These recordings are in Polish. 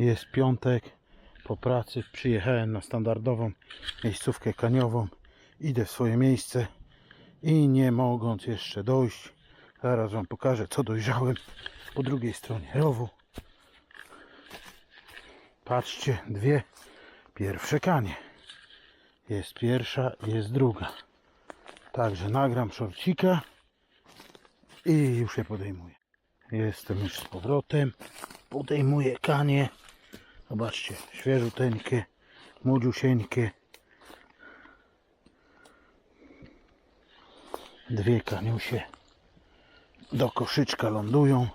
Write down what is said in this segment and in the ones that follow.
Jest piątek. Po pracy przyjechałem na standardową miejscówkę kaniową. Idę w swoje miejsce i nie mogąc jeszcze dojść, zaraz Wam pokażę co dojrzałem po drugiej stronie rowu. Patrzcie, dwie pierwsze kanie. Jest pierwsza, jest druga. Także nagram szorcika i już je podejmuję. Jestem już z powrotem. Podejmuję kanie. Zobaczcie, świeżuteńkie, młodziusieńkie. Dwie kaniusie do koszyczka lądują.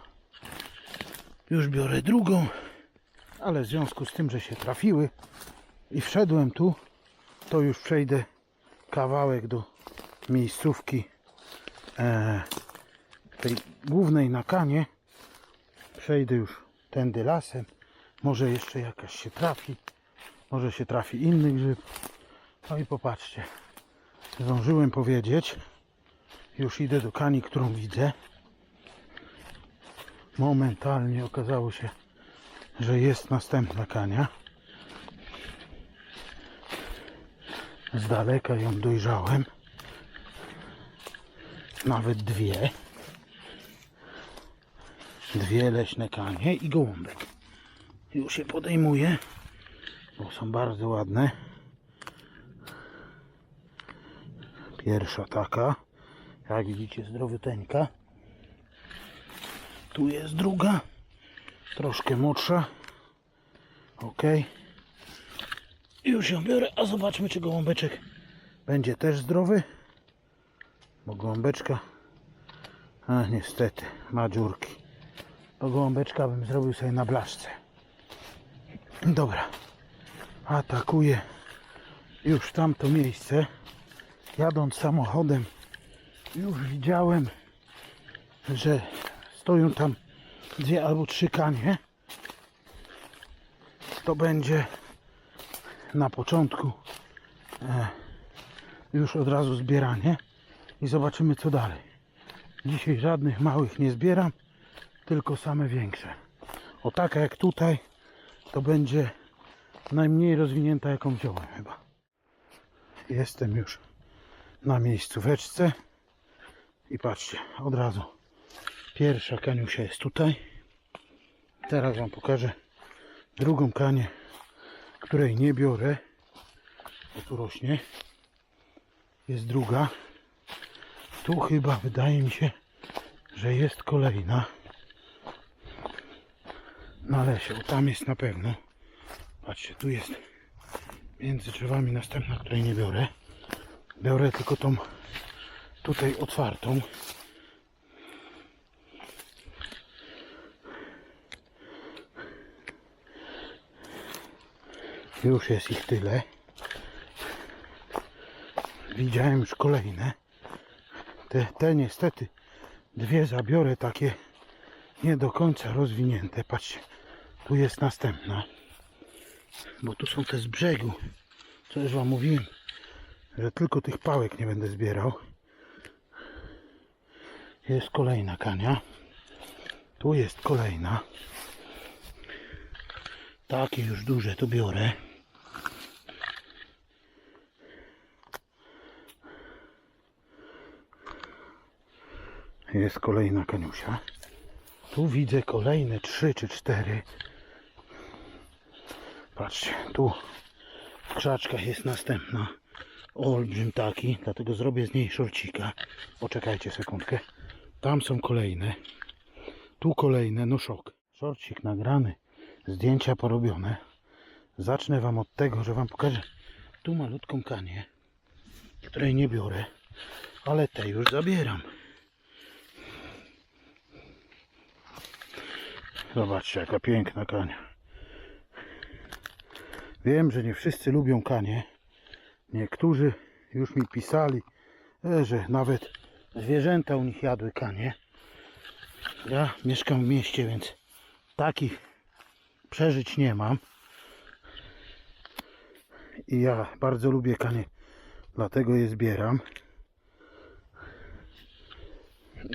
Już biorę drugą, ale w związku z tym, że się trafiły i wszedłem tu, to już przejdę kawałek do miejscówki e, tej głównej na kanie. Przejdę już tędy lasem. Może jeszcze jakaś się trafi. Może się trafi inny grzyb. No i popatrzcie. Zdążyłem powiedzieć. Już idę do kani, którą widzę. Momentalnie okazało się, że jest następna kania. Z daleka ją dojrzałem. Nawet dwie. Dwie leśne kanie i gołąbek. Już się podejmuję, bo są bardzo ładne. Pierwsza taka, jak widzicie, zdrowiuteńka. Tu jest druga, troszkę młodsza. Ok. Już ją biorę, a zobaczmy, czy gołąbeczek będzie też zdrowy. Bo gołąbeczka, a niestety, ma dziurki. Bo gołąbeczka bym zrobił sobie na blaszce. Dobra, atakuję już tamto miejsce. Jadąc samochodem, już widziałem, że stoją tam dwie albo trzy kanie. To będzie na początku e, już od razu zbieranie i zobaczymy co dalej. Dzisiaj żadnych małych nie zbieram, tylko same większe. O taka jak tutaj to będzie najmniej rozwinięta jaką wziąłem chyba. Jestem już na miejscóweczce i patrzcie, od razu pierwsza kaniusia jest tutaj. Teraz Wam pokażę drugą kanię, której nie biorę, bo tu rośnie. Jest druga. Tu chyba wydaje mi się, że jest kolejna na lesie. O, tam jest na pewno. Patrzcie, tu jest między drzewami następna, której nie biorę. Biorę tylko tą tutaj otwartą. Już jest ich tyle. Widziałem już kolejne. Te, te niestety dwie zabiorę takie nie do końca rozwinięte. Patrzcie, tu jest następna. Bo tu są te z brzegu. Co już Wam mówiłem, że tylko tych pałek nie będę zbierał. Jest kolejna kania. Tu jest kolejna. Takie już duże to biorę. Jest kolejna kaniusia. Tu widzę kolejne trzy czy cztery. Patrzcie, tu w krzaczkach jest następna. Olbrzym taki, dlatego zrobię z niej szorcika. Poczekajcie sekundkę. Tam są kolejne. Tu kolejne, no szok. Szorcik nagrany, zdjęcia porobione. Zacznę Wam od tego, że Wam pokażę tu malutką kanię, której nie biorę, ale te już zabieram. Zobaczcie, jaka piękna kania. Wiem, że nie wszyscy lubią kanie. Niektórzy już mi pisali, e, że nawet zwierzęta u nich jadły kanie. Ja mieszkam w mieście, więc takich przeżyć nie mam. I ja bardzo lubię kanie, dlatego je zbieram.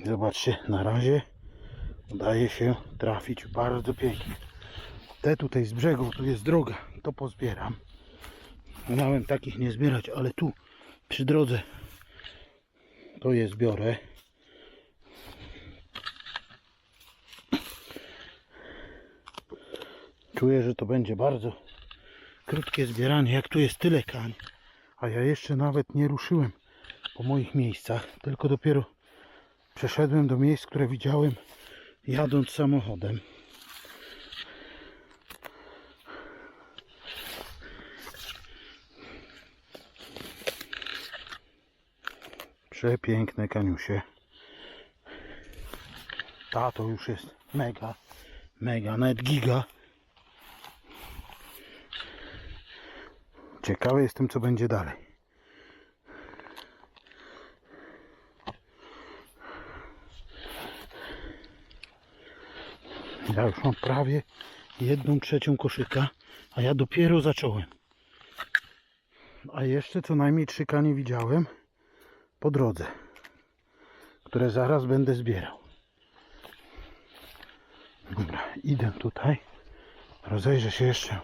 Zobaczcie, na razie udaje się trafić bardzo pięknie. Te tutaj z brzegu, tu jest droga, to pozbieram. Miałem takich nie zbierać, ale tu przy drodze to je zbiorę. Czuję, że to będzie bardzo krótkie zbieranie, jak tu jest tyle kań, a ja jeszcze nawet nie ruszyłem po moich miejscach, tylko dopiero przeszedłem do miejsc, które widziałem jadąc samochodem. Przepiękne kaniusie. Ta to już jest mega, mega, nawet giga. Ciekawy jestem, co będzie dalej. Ja już mam prawie jedną trzecią koszyka, a ja dopiero zacząłem. A jeszcze co najmniej trzy kanie widziałem po drodze, które zaraz będę zbierał. Dobra, idę tutaj. Rozejrzę się jeszcze.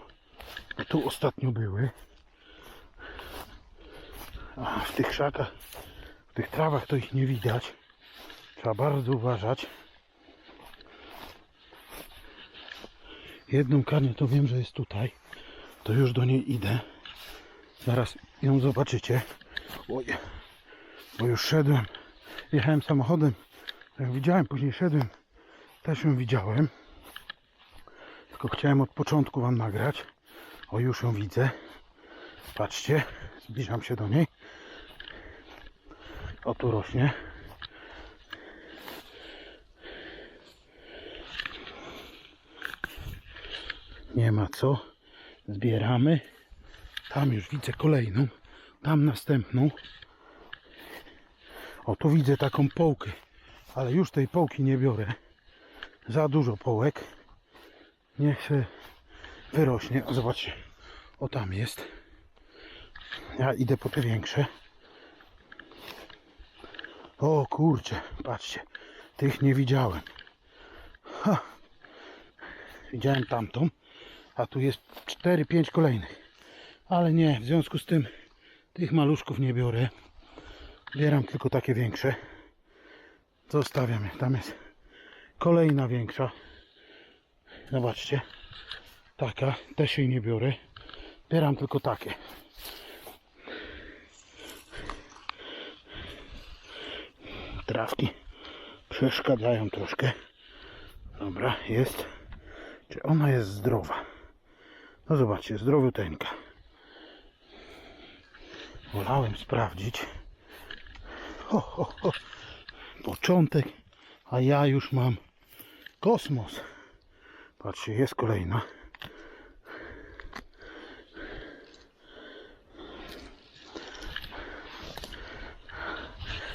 Tu ostatnio były. A w tych krzakach, w tych trawach to ich nie widać. Trzeba bardzo uważać. Jedną karnię to wiem, że jest tutaj. To już do niej idę. Zaraz ją zobaczycie. Oj, bo już szedłem. Jechałem samochodem. Jak widziałem, później szedłem. Też ją widziałem. Tylko chciałem od początku wam nagrać. O, już ją widzę. Patrzcie, zbliżam się do niej. O, tu rośnie. Nie ma co. Zbieramy. Tam już widzę kolejną. Tam następną. O, tu widzę taką połkę. Ale już tej połki nie biorę. Za dużo połek. Niech się wyrośnie. O, zobaczcie. O, tam jest. Ja idę po te większe. O kurczę, patrzcie. Tych nie widziałem. Ha. Widziałem tamtą. A tu jest 4-5 kolejnych. Ale nie, w związku z tym tych maluszków nie biorę. Bieram tylko takie większe. Zostawiam je. Tam jest kolejna większa. Zobaczcie. Taka. Też jej nie biorę. Bieram tylko takie. Trawki przeszkadzają troszkę. Dobra, jest. Czy ona jest zdrowa? No zobaczcie, zdrowiuteńka. Wolałem sprawdzić. Ho, ho, ho. Początek, a ja już mam kosmos. Patrzcie, jest kolejna.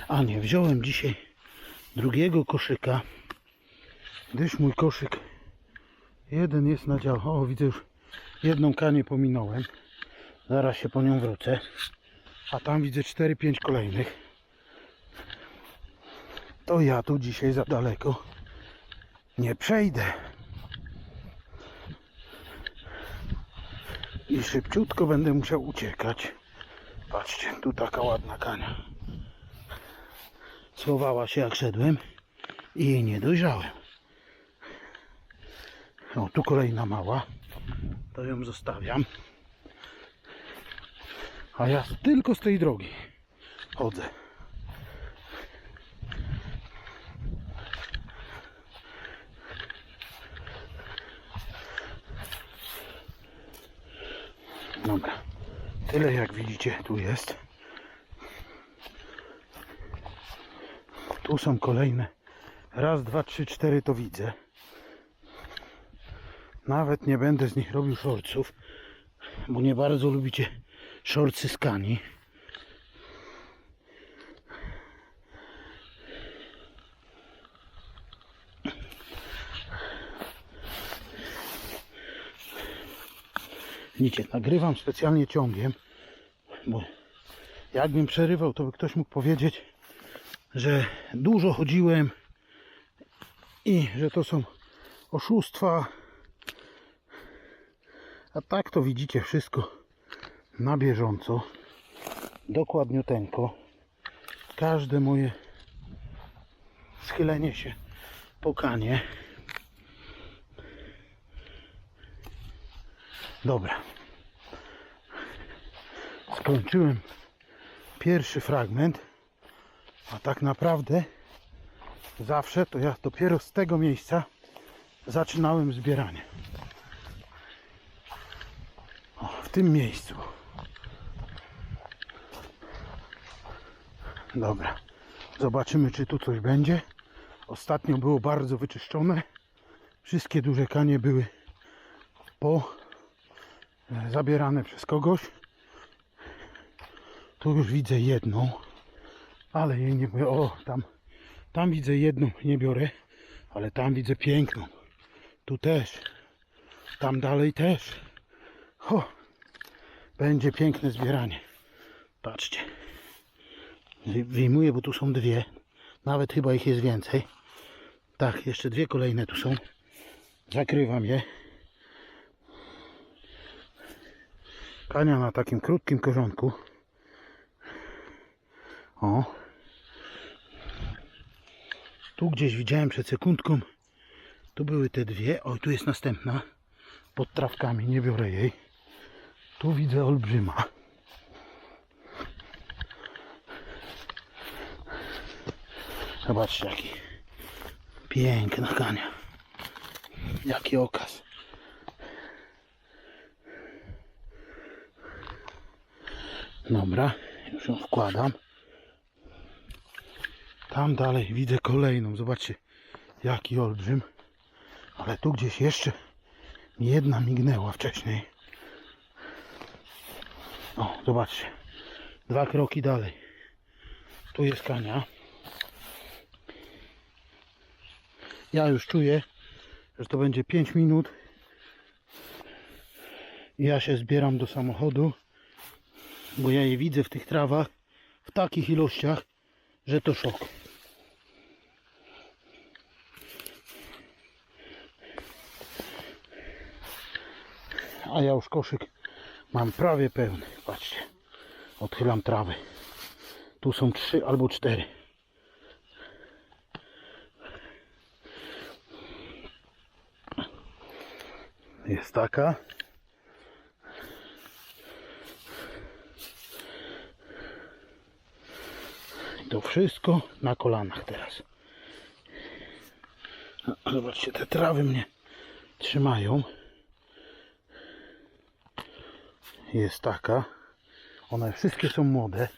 A nie, wziąłem dzisiaj drugiego koszyka, gdyż mój koszyk jeden jest na dział. O, widzę już jedną kanię pominąłem. Zaraz się po nią wrócę. A tam widzę 4-5 kolejnych. To ja tu dzisiaj za daleko nie przejdę. I szybciutko będę musiał uciekać. Patrzcie, tu taka ładna kania. Schowała się jak szedłem i jej nie dojrzałem. O, tu kolejna mała. To ją zostawiam. A ja tylko z tej drogi chodzę. Dobra. Tyle jak widzicie tu jest. Tu są kolejne. Raz, dwa, trzy, cztery to widzę. Nawet nie będę z nich robił szorców, bo nie bardzo lubicie szorcy z Widzicie, nagrywam specjalnie ciągiem, bo jakbym przerywał, to by ktoś mógł powiedzieć, że dużo chodziłem i że to są oszustwa. A tak to widzicie wszystko na bieżąco. Dokładniuteńko. Każde moje schylenie się pokanie. Dobra. Skończyłem pierwszy fragment, a tak naprawdę zawsze to ja dopiero z tego miejsca zaczynałem zbieranie. O, w tym miejscu. Dobra. Zobaczymy, czy tu coś będzie. Ostatnio było bardzo wyczyszczone. Wszystkie duże kanie były po e, zabierane przez kogoś. Tu już widzę jedną, ale jej nie biorę. O, tam, tam widzę jedną, nie biorę, ale tam widzę piękną. Tu też. Tam dalej też. Ho, będzie piękne zbieranie. Patrzcie. Wy- Wyjmuję, bo tu są dwie. Nawet chyba ich jest więcej. Tak, jeszcze dwie kolejne tu są. Zakrywam je. Kania na takim krótkim korzonku. O. Tu gdzieś widziałem przed sekundką. Tu były te dwie. O, tu jest następna. Pod trawkami, nie biorę jej. Tu widzę olbrzyma. Zobaczcie jaki piękna kania. Jaki okaz. Dobra, już ją wkładam. Tam dalej widzę kolejną. Zobaczcie, jaki olbrzym. Ale tu gdzieś jeszcze jedna mignęła wcześniej. O, zobaczcie. Dwa kroki dalej. Tu jest kania. Ja już czuję, że to będzie 5 minut. I ja się zbieram do samochodu, bo ja je widzę w tych trawach w takich ilościach, że to szok. A ja już koszyk mam prawie pełny. Patrzcie, odchylam trawy. Tu są trzy albo cztery. Jest taka. To wszystko na kolanach teraz. Zobaczcie, te trawy mnie trzymają. Jest taka. One wszystkie są młode.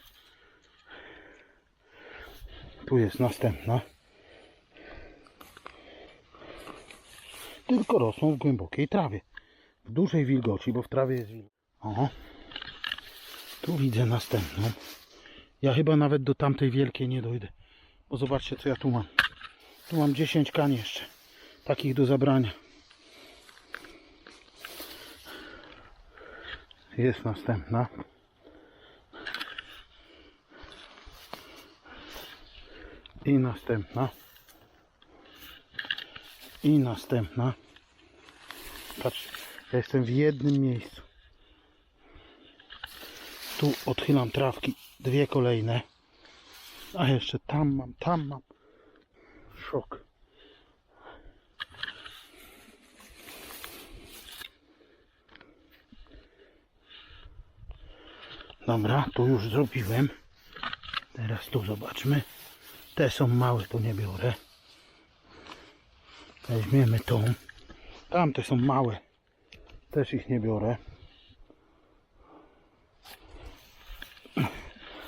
Tu jest następna. Tylko rosną w głębokiej trawie. W dużej wilgoci, bo w trawie jest wilgoć. O. Tu widzę następną. Ja chyba nawet do tamtej wielkiej nie dojdę. Bo zobaczcie co ja tu mam. Tu mam 10 kan jeszcze. Takich do zabrania. Jest następna. I następna. I następna. Patrz, ja jestem w jednym miejscu. Tu odchylam trawki, dwie kolejne. A jeszcze tam mam, tam mam. Szok. Dobra, tu już zrobiłem. Teraz tu zobaczmy. Te są małe, to nie biorę. Weźmiemy tą. Tamte są małe. Też ich nie biorę.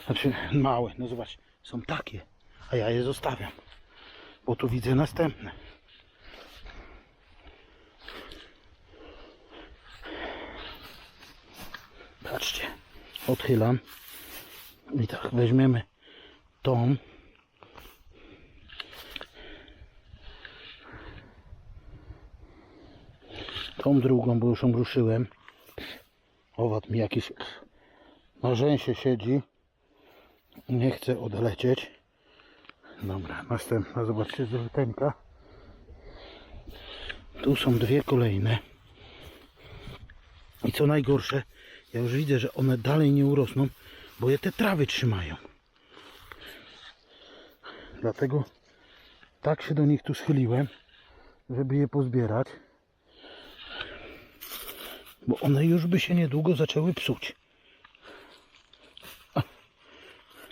Znaczy małe, no zobacz, są takie. A ja je zostawiam. Bo tu widzę następne. Patrzcie. Odchylam. I tak weźmiemy tą. Tą drugą, bo już ją ruszyłem. Owad mi jakiś na rzęsie siedzi. Nie chce odlecieć. Dobra, następna, zobaczcie, żółteńka. Tu są dwie kolejne. I co najgorsze, ja już widzę, że one dalej nie urosną, bo je te trawy trzymają. Dlatego tak się do nich tu schyliłem, żeby je pozbierać. Bo one już by się niedługo zaczęły psuć.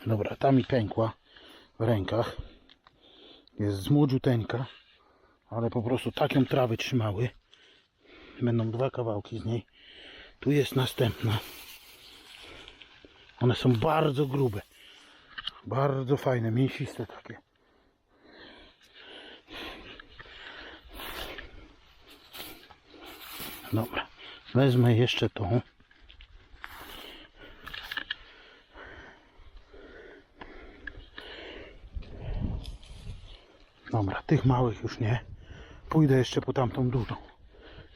Dobra, ta mi pękła w rękach. Jest z młodziuteńka, ale po prostu tak ją trawy trzymały. Będą dwa kawałki z niej. Tu jest następna. One są bardzo grube. Bardzo fajne, mięsiste takie. Dobra, wezmę jeszcze tą. Dobra, tych małych już nie. Pójdę jeszcze po tamtą dużą.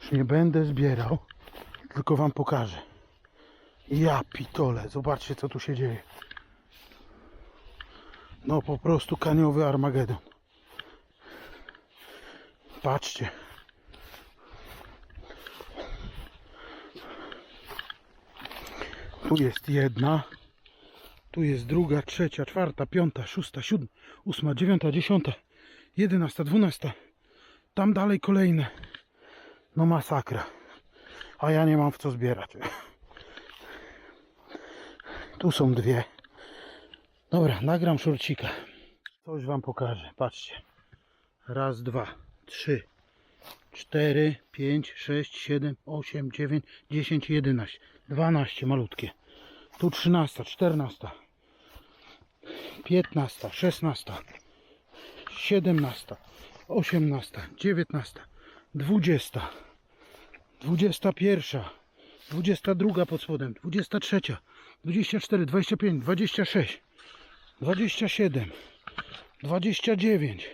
Już nie będę zbierał, tylko wam pokażę. Ja pitole, zobaczcie co tu się dzieje. No po prostu kaniowy Armagedon. Patrzcie. Tu jest jedna. Tu jest druga, trzecia, czwarta, piąta, szósta, siódma, ósma, dziewiąta, dziesiąta, jedenasta, dwunasta. Tam dalej kolejne. No masakra. A ja nie mam w co zbierać. Tu są dwie. Dobra, nagram szurcika. Coś wam pokażę. Patrzcie. Raz, dwa, trzy, cztery, pięć, sześć, siedem, osiem, dziewięć, dziesięć, jedenaście, dwanaście malutkie. Tu trzynasta, czternasta, piętnasta, szesnasta, siedemnasta, osiemnasta, dziewiętnasta, dwudziesta, dwudziesta pierwsza, dwudziesta druga pod spodem, dwudziesta trzecia, dwadzieścia cztery, dwadzieścia pięć, dwadzieścia sześć, dwadzieścia siedem, dwadzieścia dziewięć,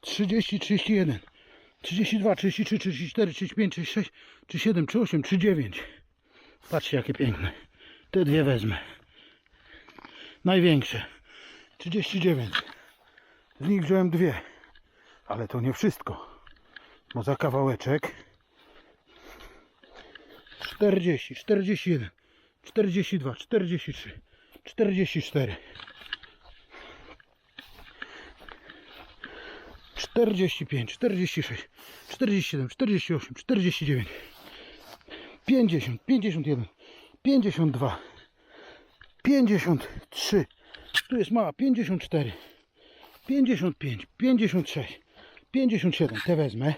trzydzieści, trzydzieści jeden, trzydzieści dwa, trzydzieści trzy, trzydzieści cztery, trzydzieści pięć, trzydzieści sześć, trzydzieści siedem, trzydzieści osiem, trzydzieści dziewięć. Patrzcie jakie piękne. Te dwie wezmę. Największe. 39. Z nich wziąłem dwie. Ale to nie wszystko. Bo za kawałeczek 40, 41, 42, 43, 44. 45, 46, 47, 48, 49. 50, 51, 52, 53, tu jest mała, 54, 55, 56, 57, te wezmę.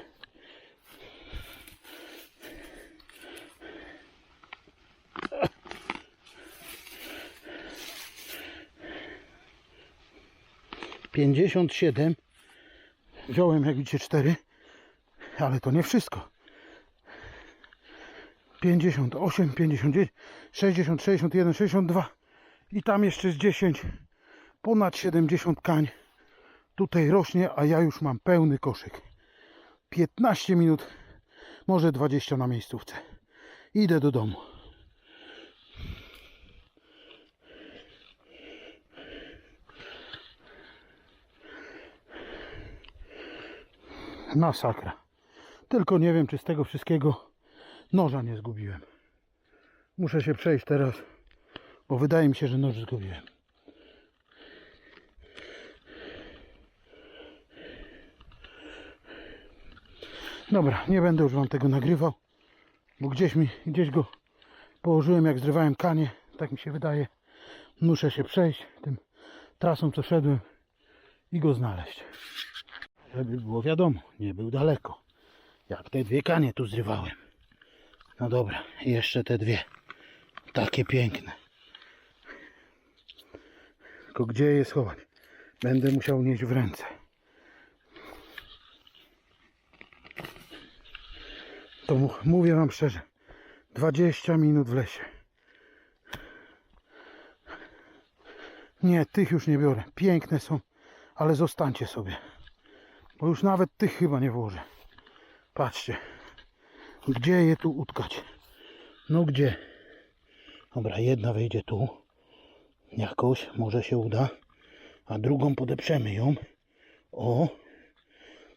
Pięćdziesiąt siedem. Wziąłem jak widzicie cztery, ale to nie wszystko. 58, 59, 60, 61, 62 i tam jeszcze z 10 ponad 70 kań tutaj rośnie, a ja już mam pełny koszyk. 15 minut może 20 na miejscówce. Idę do domu masakra tylko nie wiem czy z tego wszystkiego noża nie zgubiłem. Muszę się przejść teraz, bo wydaje mi się, że noż zgubiłem. Dobra, nie będę już wam tego nagrywał, bo gdzieś mi, gdzieś go położyłem jak zrywałem kanie, tak mi się wydaje. Muszę się przejść tym trasą, co szedłem i go znaleźć. Żeby było wiadomo, nie był daleko. Jak te dwie kanie tu zrywałem. No dobra, jeszcze te dwie. Takie piękne. Tylko gdzie je schować? Będę musiał nieść w ręce. To mówię wam szczerze. 20 minut w lesie. Nie, tych już nie biorę. Piękne są, ale zostańcie sobie. Bo już nawet tych chyba nie włożę. Patrzcie. Gdzie je tu utkać? No gdzie? Dobra, jedna wejdzie tu. Jakoś, może się uda. A drugą podeprzemy ją. O.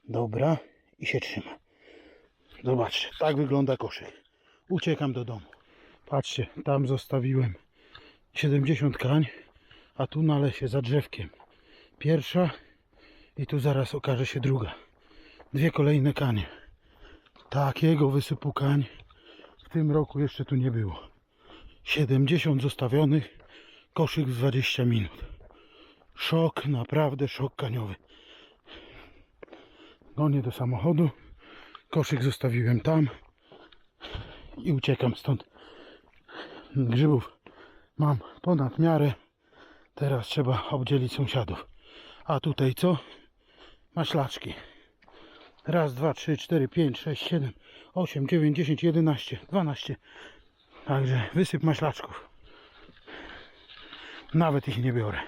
Dobra. I się trzyma. Zobaczcie, tak wygląda koszyk. uciekam do domu. Patrzcie, tam zostawiłem 70 kań, a tu na lesie za drzewkiem. Pierwsza i tu zaraz okaże się druga. Dwie kolejne kanie. Takiego wysypu kań w tym roku jeszcze tu nie było. 70 zostawionych, koszyk w 20 minut. Szok, naprawdę szok kaniowy. Gonię do samochodu, koszyk zostawiłem tam i uciekam stąd. Grzybów mam ponad miarę. Teraz trzeba obdzielić sąsiadów. A tutaj co? Maślaczki. Raz, dwa, trzy, cztery, pięć, sześć, siedem, osiem, dziewięć, dziesięć, jedenaście, dwanaście. Także wysyp maślaczków. Nawet ich nie biorę.